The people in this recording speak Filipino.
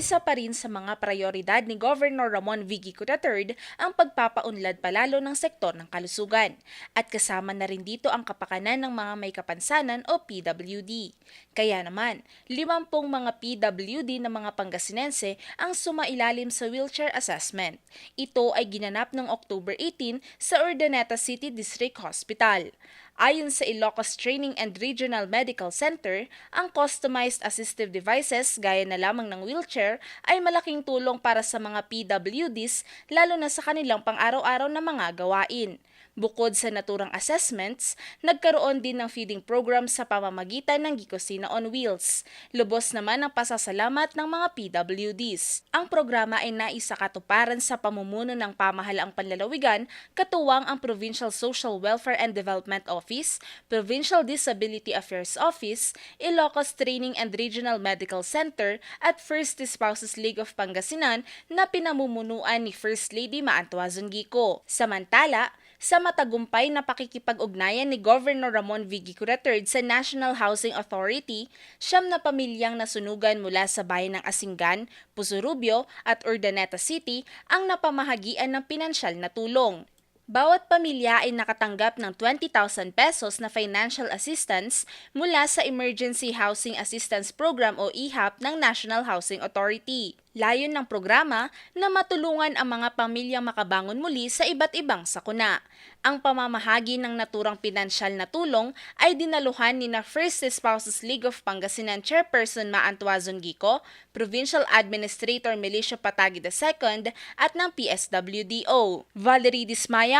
isa pa rin sa mga prioridad ni Governor Ramon Vigico III ang pagpapaunlad palalo ng sektor ng kalusugan. At kasama na rin dito ang kapakanan ng mga may kapansanan o PWD. Kaya naman, limampung mga PWD na mga Pangasinense ang sumailalim sa wheelchair assessment. Ito ay ginanap noong October 18 sa Urdaneta City District Hospital. Ayon sa Ilocos Training and Regional Medical Center, ang customized assistive devices gaya na lamang ng wheelchair ay malaking tulong para sa mga PWDs lalo na sa kanilang pang-araw-araw na mga gawain. Bukod sa naturang assessments, nagkaroon din ng feeding program sa pamamagitan ng Gicosina on Wheels. Lubos naman ang pasasalamat ng mga PWDs. Ang programa ay naisakatuparan sa pamumuno ng pamahalaang panlalawigan, katuwang ang Provincial Social Welfare and Development Office, Provincial Disability Affairs Office, Ilocos Training and Regional Medical Center at First Spouses League of Pangasinan na pinamumunuan ni First Lady Maantuazon Gico. Samantala, sa matagumpay na pakikipag-ugnayan ni Governor Ramon Vigico III sa National Housing Authority, siyam na pamilyang nasunugan mula sa bayan ng Asingan, Pusurubio at Urdaneta City ang napamahagian ng pinansyal na tulong. Bawat pamilya ay nakatanggap ng 20,000 pesos na financial assistance mula sa Emergency Housing Assistance Program o EHAP ng National Housing Authority. Layon ng programa na matulungan ang mga pamilyang makabangon muli sa iba't ibang sakuna. Ang pamamahagi ng naturang pinansyal na tulong ay dinaluhan ni na First Spouses League of Pangasinan Chairperson Ma Antuazon Gico, Provincial Administrator Milicia Patagi II at ng PSWDO. Valerie Dismaya